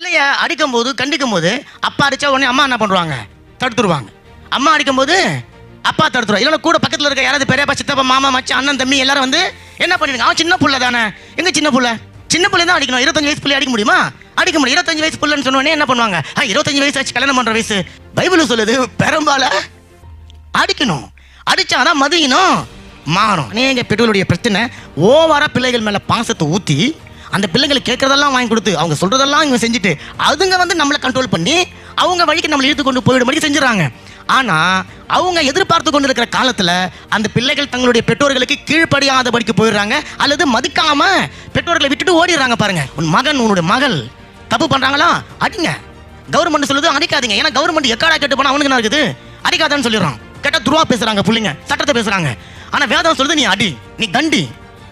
பிள்ளைய அடிக்கும் போது கண்டிக்கும் போது அப்பா அடிச்சா உடனே அம்மா என்ன பண்ணுவாங்க? தடுத்துருவாங்க. அம்மா அடிக்கும் போது அப்பா தடுத்துருவா இல்லைன்னா கூட பக்கத்தில் இருக்க யாராவது பெரியப்பா சித்தப்பா மாமா மச்சான் அண்ணன் தம்பி எல்லாரும் வந்து என்ன பண்ணிடுங்க? அவன் சின்ன புள்ள தானே. எங்க சின்ன புள்ள? சின்ன புள்ளை தான் அடிக்கணும். இருபத்தஞ்சு வயசு பிள்ளை அடிக்க முடியுமா? அடிக்க முடியும். இருபத்தஞ்சு வயசு புள்ளன்னு சொன்னோடனே என்ன பண்ணுவாங்க? ஆ, இருபத்தஞ்சு வயசு ஆச்சு கல்யாணம் பண்ற வயசு. பைபிள் சொல்லுது பெரும்பால அடிக்கணும். அடிச்சாதான் மதியணும் மாறும். நீங்க பெற்றோருடைய பிரச்சனை ஓவரா பிள்ளைகள் மேல பாசத்தை ஊத்தி அந்த பிள்ளைகளை கேட்கறதெல்லாம் வாங்கி கொடுத்து அவங்க சொல்றதெல்லாம் இவங்க செஞ்சுட்டு அதுங்க வந்து நம்மளை கண்ட்ரோல் பண்ணி அவங்க வழிக்கு நம்மளை இழுத்து கொண்டு போயிடும்படி செஞ்சுறாங்க. ஆனா அவங்க எதிர்பார்த்து கொண்டு இருக்கிற காலத்துல அந்த பிள்ளைகள் தங்களுடைய பெற்றோர்களுக்கு கீழ்ப்படியாதபடிக்கு போயிடுறாங்க அல்லது மதிக்காம பெற்றோர்களை விட்டுட்டு ஓடிடுறாங்க பாருங்க. உன் மகன் உன்னுடைய மகள் தப்பு பண்றாங்களா? அடிங்க. கவர்மெண்ட் சொல்லுது அடிக்காதீங்க. ஏன்னா கவர்மெண்ட் எக்காடா கேட்டு போனா அவனுக்கு என்ன இருக்குது? அடிக்காதான்னு சொல்லிடுறான். கேட்டா துருவா பேசுறாங்க பிள்ளைங்க சட்டத்தை பேசுறாங்க. ஆனா வேதம் சொல்லுது நீ அடி நீ கண்டி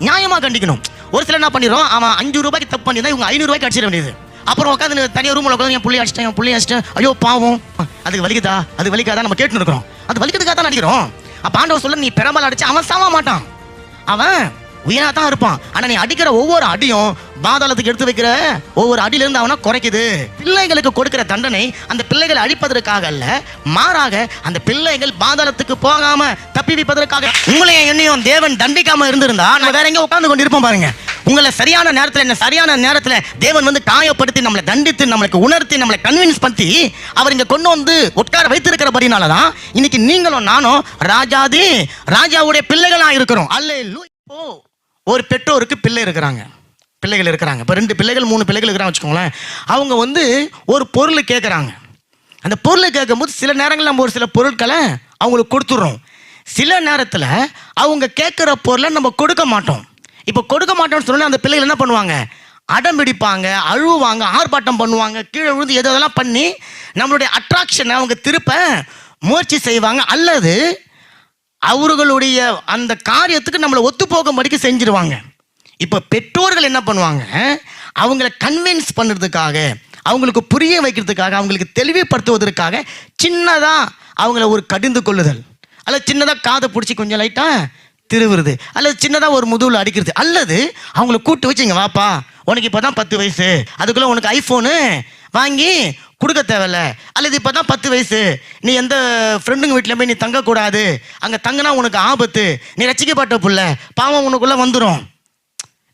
நியாயமா கண்டிக்கணும். ஒரு சில என்ன பண்ணிடும் அவன் அஞ்சு ரூபாய்க்கு தப்பு பண்ணியிருந்தா இவங்க ஐநூறு ரூபாய்க்கு அடிச்சிட வேண்டியது. அப்புறம் உட்காந்து தனியாக ரூமில் உட்காந்து என் புள்ளி அடிச்சிட்டேன் என் புள்ளி அடிச்சிட்டேன். ஐயோ பாவம். அதுக்கு வலிக்குதா? அது வலிக்காதா? நம்ம கேட்டு இருக்கிறோம். அது வலிக்கிறதுக்காக தான் நடிக்கிறோம். அப்போ ஆண்டவர் சொல்ல நீ பெரம்பல் அடிச்சு அவன் சாவ மாட்டான். அவன் உயிரா தான் இருப்பான். ஆனா நீ அடிக்கிற ஒவ்வொரு அடியும் பாதாளத்துக்கு எடுத்து வைக்கிற ஒவ்வொரு அடியில இருந்து அவனை குறைக்குது. பிள்ளைகளுக்கு கொடுக்கிற தண்டனை அந்த பிள்ளைகளை அழிப்பதற்காக அல்ல மாறாக அந்த பிள்ளைகள் பாதாளத்துக்கு போகாம தப்பி வைப்பதற்காக. உங்களையும் என்னையும் தேவன் தண்டிக்காம இருந்திருந்தா நான் வேற எங்க உட்கார்ந்து கொண்டு இருப்போம் பாருங்க. உங்களை சரியான நேரத்தில் என்ன சரியான நேரத்தில் தேவன் வந்து காயப்படுத்தி நம்மளை தண்டித்து நம்மளுக்கு உணர்த்தி நம்மளை கன்வின்ஸ் பண்ணி அவர் இங்கே கொண்டு வந்து உட்கார வைத்திருக்கிறபடினால தான் இன்னைக்கு நீங்களும் நானும் ராஜாதி ராஜாவுடைய பிள்ளைகளாக இருக்கிறோம். அல்ல ஓ ஒரு பெற்றோருக்கு பிள்ளை இருக்கிறாங்க. பிள்ளைகள் இருக்கிறாங்க. இப்போ ரெண்டு பிள்ளைகள் மூணு பிள்ளைகள் இருக்கிறாங்க வச்சுக்கோங்களேன். அவங்க வந்து ஒரு பொருள் கேட்குறாங்க அந்த பொருளை கேட்கும்போது சில நேரங்களில் நம்ம ஒரு சில பொருட்களை அவங்களுக்கு கொடுத்துட்றோம். சில நேரத்தில் அவங்க கேட்குற பொருளை நம்ம கொடுக்க மாட்டோம். இப்போ கொடுக்க மாட்டோம்னு சொன்னோன்னே அந்த பிள்ளைகள் என்ன பண்ணுவாங்க? அடம் பிடிப்பாங்க அழுவாங்க ஆர்ப்பாட்டம் பண்ணுவாங்க கீழே விழுந்து எதோ இதெல்லாம் பண்ணி நம்மளுடைய அட்ராக்ஷனை அவங்க திருப்ப முயற்சி செய்வாங்க. அல்லது அவர்களுடைய அந்த காரியத்துக்கு நம்மளை ஒத்து போகும்படிக்கு செஞ்சிருவாங்க. இப்போ பெற்றோர்கள் என்ன பண்ணுவாங்க? அவங்கள கன்வின்ஸ் பண்ணுறதுக்காக அவங்களுக்கு புரிய வைக்கிறதுக்காக அவங்களுக்கு தெளிவுபடுத்துவதற்காக சின்னதாக அவங்கள ஒரு கடிந்து கொள்ளுதல். அல்லது சின்னதாக காதை பிடிச்சி கொஞ்சம் லைட்டாக திருவுறது. அல்லது சின்னதாக ஒரு முதுகில் அடிக்கிறது. அல்லது அவங்கள கூட்டு வச்சுங்க வாப்பா உனக்கு இப்போ தான் பத்து வயசு. அதுக்குள்ளே உனக்கு ஐஃபோனு வாங்கி கொடுக்க தேவையில்ல. அல்லது இப்போ தான் பத்து வயசு. நீ எந்த ஃப்ரெண்டுங்க வீட்டில் போய் நீ தங்கக்கூடாது. அங்கே தங்கினா உனக்கு ஆபத்து. நீ ரசிக்கப்பட்ட புள்ள. பாவம் உனக்குள்ளே வந்துடும்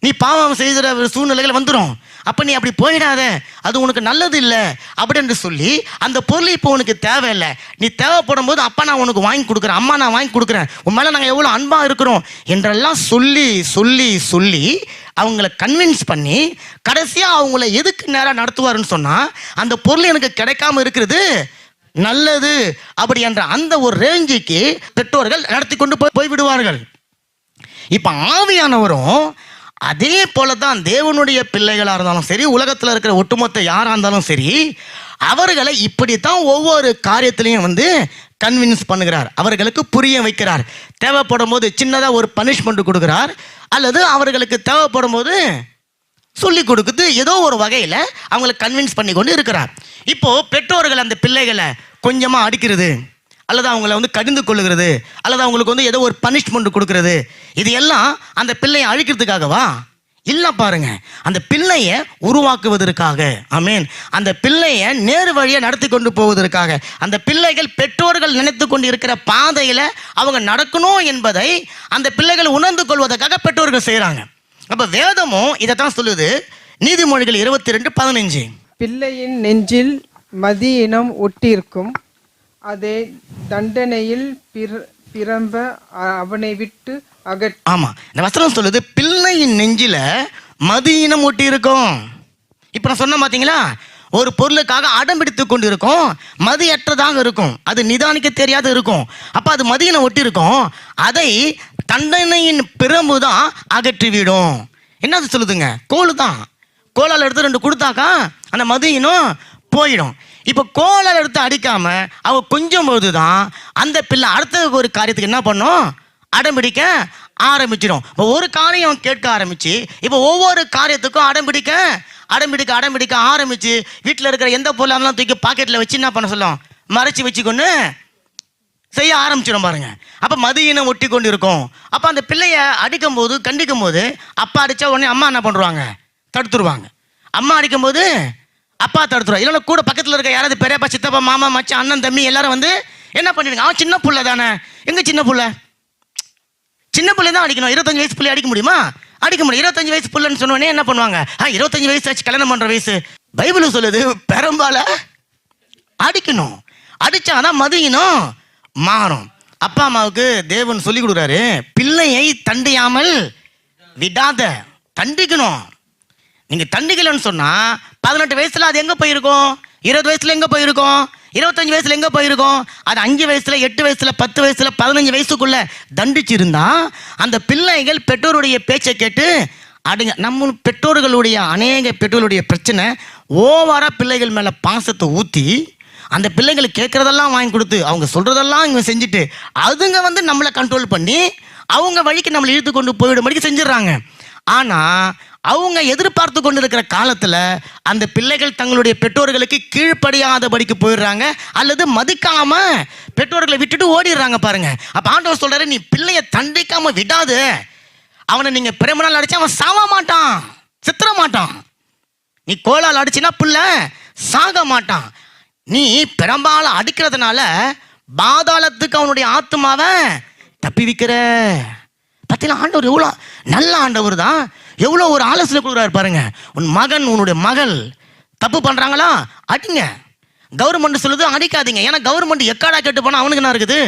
நீ பாவம் செய்கிற சூழ்நிலைகள் வந்துடும் அப்போ நீ அப்படி போயிடாத. அது உனக்கு நல்லது இல்லை. அப்படின்னு சொல்லி அந்த பொருள் இப்போ உனக்கு தேவையில்லை. நீ தேவைப்படும் போது அப்பா நான் உனக்கு வாங்கி கொடுக்குறேன். அம்மா நான் வாங்கி கொடுக்குறேன். உன் மேலே நாங்கள் எவ்வளோ அன்பாக இருக்கிறோம். என்றெல்லாம் சொல்லி சொல்லி சொல்லி அவங்கள கன்வின்ஸ் பண்ணி கடைசியாக அவங்கள எதுக்கு நேராக நடத்துவாருன்னு சொன்னால் அந்த பொருள் எனக்கு கிடைக்காம இருக்கிறது நல்லது அப்படி என்ற அந்த ஒரு ரேஞ்சுக்கு பெற்றோர்கள் நடத்தி கொண்டு போய் போய்விடுவார்கள் இப்போ ஆவியானவரும் அதே போல தான் தேவனுடைய பிள்ளைகளாக இருந்தாலும் சரி உலகத்தில் இருக்கிற ஒட்டுமொத்த யாராக இருந்தாலும் சரி அவர்களை இப்படித்தான் ஒவ்வொரு காரியத்திலையும் வந்து கன்வின்ஸ் பண்ணுகிறார். அவர்களுக்கு புரிய வைக்கிறார். தேவைப்படும் போது சின்னதாக ஒரு பனிஷ்மெண்ட் கொடுக்குறார். அல்லது அவர்களுக்கு தேவைப்படும் போது சொல்லி கொடுக்குது. ஏதோ ஒரு வகையில் அவங்களை கன்வின்ஸ் பண்ணி கொண்டு இருக்கிறார். இப்போ பெற்றோர்கள் அந்த பிள்ளைகளை கொஞ்சமாக அடிக்கிறது. அல்லது அவங்கள வந்து கடிந்து கொள்ளுகிறது. அல்லது அவங்களுக்கு வந்து ஏதோ ஒரு பனிஷ்மெண்ட் கொடுக்கறது. இது எல்லாம் அந்த பிள்ளையை அழிக்கிறதுக்காகவா? இல்லை பாருங்க. அந்த பிள்ளையை உருவாக்குவதற்காக. ஆமீன் அந்த பிள்ளையை நேர் வழியை நடத்தி கொண்டு போவதற்காக. அந்த பிள்ளைகள் பெற்றோர்கள் நினைத்து கொண்டு இருக்கிற பாதையில் அவங்க நடக்கணும் என்பதை அந்த பிள்ளைகள் உணர்ந்து கொள்வதற்காக பெற்றோர்கள் செய்கிறாங்க அப்போ வேதமும் இதைத்தான் சொல்லுது. நீதிமொழிகள் இருபத்தி ரெண்டு பதினஞ்சு. பிள்ளையின் நெஞ்சில் மதியினம் ஒட்டியிருக்கும் அதை தண்டனையில் பிற- பிறம்ப அவனை விட்டு அகற். ஆமா இந்த வசனம் சொல்லுது பிள்ளையின் நெஞ்சில மதியினம் ஒட்டி இருக்கும் இப்போ நான் சொன்ன பாத்தீங்களா? ஒரு பொருளுக்காக அடம் பிடித்து கொண்டு இருக்கும் மதியற்றதாக இருக்கும். அது நிதானிக்க தெரியாத இருக்கும். அப்போ அது மதியினம் ஒட்டி இருக்கும் அதை தண்டனையின் பிரம்பு தான் அகற்றிவிடும். என்ன அது சொல்லுதுங்க? கோல் தான். கோலால் எடுத்து ரெண்டு கொடுத்தாக்கா அந்த மதியினம் போயிடும். இப்போ கோலால் எடுத்து அடிக்காம அவ கொஞ்சம் போது தான் அந்த பிள்ளை அடுத்த ஒரு காரியத்துக்கு என்ன பண்ணும்? அடம்பிடிக்க ஆரம்பிச்சிடும். இப்போ ஒரு காரியம் கேட்க ஆரம்பிச்சு இப்போ ஒவ்வொரு காரியத்துக்கும் அடம்பிடிக்க அடம்பிடிக்க அடம்பிடிக்க ஆரம்பிச்சு வீட்டில் இருக்கிற எந்த பொருளாக தூக்கி பாக்கெட்டில் வச்சு என்ன பண்ண சொல்லும்? மறைச்சு வச்சுக்கொண்டு செய்ய ஆரம்பிச்சிடும் பாருங்க. அப்போ மதியினம் ஒட்டி கொண்டு இருக்கும் அப்போ அந்த பிள்ளைய அடிக்கும் போது கண்டிக்கும் போது அப்பா அடித்தா உடனே அம்மா என்ன பண்ணுவாங்க தடுத்துருவாங்க. அம்மா அடிக்கும் போது அப்பா தடுத்துருவா இல்லைன்னா கூட பக்கத்தில் இருக்க யாராவது பெரியப்பா சித்தப்பா மாமா மச்சான் அண்ணன் தம்பி எல்லாரும் வந்து என்ன பண்ணிடுங்க? அவன் சின்ன புள்ள தானே. எங்க சின்ன புள்ள? சின்ன பிள்ளை தான் அடிக்கணும். இருபத்தஞ்சு வயசு பிள்ளை அடிக்க முடியுமா? அடிக்க முடியும். இருபத்தஞ்சு வயசு பிள்ளைன்னு சொன்னோடனே என்ன பண்ணுவாங்க? ஆ இருபத்தஞ்சு வயசு ஆச்சு கல்யாணம் பண்ணுற வயசு. பைபிள் சொல்லுது பெரும்பால அடிக்கணும். அடிச்சாதான் மதியினும் மாறும். அப்பா அம்மாவுக்கு தேவன் சொல்லி கொடுக்குறாரு பிள்ளையை தண்டியாமல் விடாத. தண்டிக்கணும். நீங்கள் தண்டிக்கலன்னு சொன்னால் பதினெட்டு வயசுல அது எங்க போயிருக்கும்? இருபது வயசுல எங்க போயிருக்கும்? இருபத்தஞ்சு வயசுல எங்க போயிருக்கும்? அது அஞ்சு வயசுல எட்டு வயசுல பத்து வயசுல பதினஞ்சு வயசுக்குள்ள தண்டிச்சிருந்தா அந்த பிள்ளைகள் பெற்றோருடைய பேச்சை கேட்டு அடுங்க நம்ம பெற்றோர்களுடைய அநேக பெற்றோருடைய பிரச்சனை ஓவரா பிள்ளைகள் மேல பாசத்தை ஊத்தி அந்த பிள்ளைங்களுக்கு கேட்குறதெல்லாம் வாங்கி கொடுத்து அவங்க சொல்றதெல்லாம் இவங்க செஞ்சுட்டு அதுங்க வந்து நம்மளை கண்ட்ரோல் பண்ணி அவங்க வழிக்கு நம்மளை இழுத்து கொண்டு போயிடும்படிக்கு செஞ்சிடறாங்க. ஆனா அவங்க எதிர்பார்த்து கொண்டு இருக்கிற அந்த பிள்ளைகள் தங்களுடைய பெற்றோர்களுக்கு கீழ்ப்படியாதபடிக்கு போயிடுறாங்க அல்லது மதிக்காம பெற்றோர்களை விட்டுட்டு ஓடிடுறாங்க பாருங்க. அப்போ ஆண்டவர் சொல்றாரு நீ பிள்ளைய தண்டிக்காம விடாது. அவனை நீங்க பிரேமனால் அடிச்சு அவன் சாவ மாட்டான் சித்திர மாட்டான். நீ கோலால் அடிச்சினா பிள்ளை சாக மாட்டான். நீ பெரும்பால அடிக்கிறதுனால பாதாளத்துக்கு அவனுடைய ஆத்மாவை தப்பி வைக்கிற. பார்த்தீங்களா ஆண்டவர் எவ்வளோ நல்ல ஆண்டவர் தான். எவ்வளோ ஒரு ஆலோசனை கொடுக்குறாரு பாருங்க. உன் மகன் உன்னுடைய மகள் தப்பு பண்ணுறாங்களா அடிங்க. கவர்மெண்ட் சொல்லுது அடிக்காதீங்க. ஏன்னா கவர்மெண்ட் எக்காடா கேட்டு போனால் அவனுக்கு என்ன இருக்குது?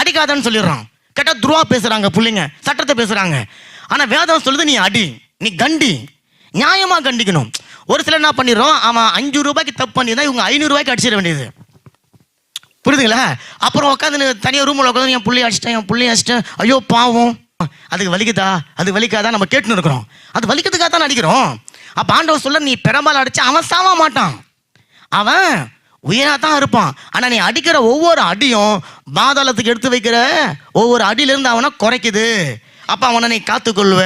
அடிக்காதன்னு சொல்லிடுறான். கேட்டால் துருவா பேசுகிறாங்க பிள்ளைங்க. சட்டத்தை பேசுகிறாங்க ஆனால் வேதம் சொல்லுது நீ அடி நீ கண்டி. நியாயமாக கண்டிக்கணும். ஒரு சிலர் என்ன பண்ணிடுறோம்? அவன் அஞ்சு ரூபாய்க்கு தப்பு பண்ணியிருந்தா இவங்க ஐநூறுரூவாய்க்கு அடிச்சிட வேண்டியது. புரியுதுங்களா? அப்புறம் உட்காந்து தனியாக ரூமில் உட்காந்து என் புள்ளி அடிச்சிட்டேன் என் புள்ளி அடிச்சிட்டேன். ஐயோ பாவம். அதுக்கு வலிக்குதா? அது வலிக்காதா நம்ம கேட்டுன்னு இருக்கிறோம். அது வலிக்கிறதுக்காக தான் அடிக்கிறோம் அப்போ ஆண்டவர் சொல்ல நீ பெரும்பாலும் அடிச்சு அவன் சாவ மாட்டான். அவன் உயிராக தான் இருப்பான். ஆனால் நீ அடிக்கிற ஒவ்வொரு அடியும் பாதாளத்துக்கு எடுத்து வைக்கிற ஒவ்வொரு அடியிலிருந்து அவனை குறைக்குது. அப்போ அவனை நீ காத்துக்கொள்வ.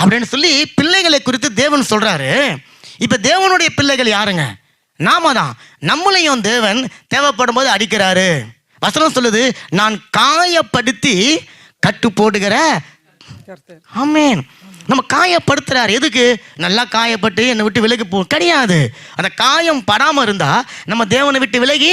அப்படின்னு சொல்லி பிள்ளைகளை குறித்து தேவன் சொல்கிறாரு இப்போ தேவனுடைய பிள்ளைகள் யாருங்க? நாம தான். நம்மளையும் தேவன் தேவைப்படும் போது அடிக்கிறாரு. வசனம் சொல்லுது நான் காயப்படுத்தி கட்டு போடுகிற? ஆமேன். நம்ம காயப்படுத்துறாரு. எதுக்கு? நல்லா காயப்பட்டு என்னை விட்டு விலகி போ கிடையாது. அந்த காயம் படாம இருந்தா நம்ம தேவனை விட்டு விலகி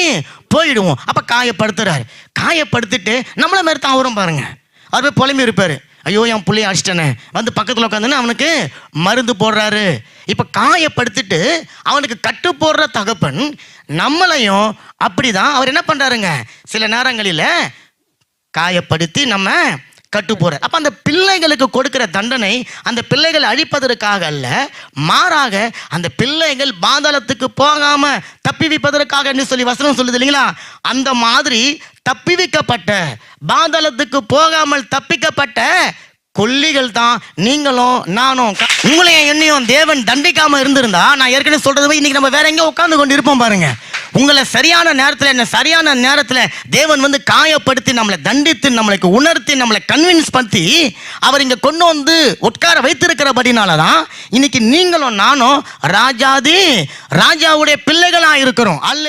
போயிடுவோம். அப்ப காயப்படுத்துறாரு. காயப்படுத்திட்டு நம்மள மாதிரி தான் அவரும் பாருங்க. அவர் போய் புலம்பி இருப்பாரு. ஐயோ என் புள்ளைய அடிச்சிட்டனே வந்து பக்கத்தில் உட்காந்துன்னு அவனுக்கு மருந்து போடுறாரு. இப்போ காயப்படுத்திட்டு அவனுக்கு கட்டு போடுற தகப்பன் நம்மளையும் அப்படிதான். அவர் என்ன பண்றாருங்க? சில நேரங்களில் காயப்படுத்தி நம்ம கட்டு போற அப்ப அந்த பிள்ளைகளுக்கு கொடுக்கிற தண்டனை அந்த பிள்ளைகள் அழிப்பதற்காக அல்ல மாறாக அந்த பிள்ளைகள் பாதாளத்துக்கு போகாம தப்பி வைப்பதற்காக சொல்லி வசனம் சொல்லுது இல்லைங்களா? அந்த மாதிரி தப்பி வைக்கப்பட்ட பாதாளத்துக்கு போகாமல் தப்பிக்கப்பட்ட கொல்லிகள் தான் நீங்களும் நானும். க- உங்களையும் என்னையும் தேவன் தண்டிக்காம இருந்திருந்தா நான் ஏற்கனவே சொல்றது போய் இன்னைக்கு நம்ம வேற எங்கேயும் உட்காந்து கொண்டு இருப்போம் பாருங்க. உங்களை சரியான நேரத்தில் என்ன சரியான நேரத்தில் தேவன் வந்து காயப்படுத்தி நம்மளை தண்டித்து நம்மளுக்கு உணர்த்தி நம்மளை கன்வின்ஸ் பண்ணி அவர் இங்கே கொண்டு வந்து உட்கார வைத்திருக்கிறபடினால தான் இன்னைக்கு நீங்களும் நானும் ராஜாதி ராஜாவுடைய பிள்ளைகளாக இருக்கிறோம் அல்ல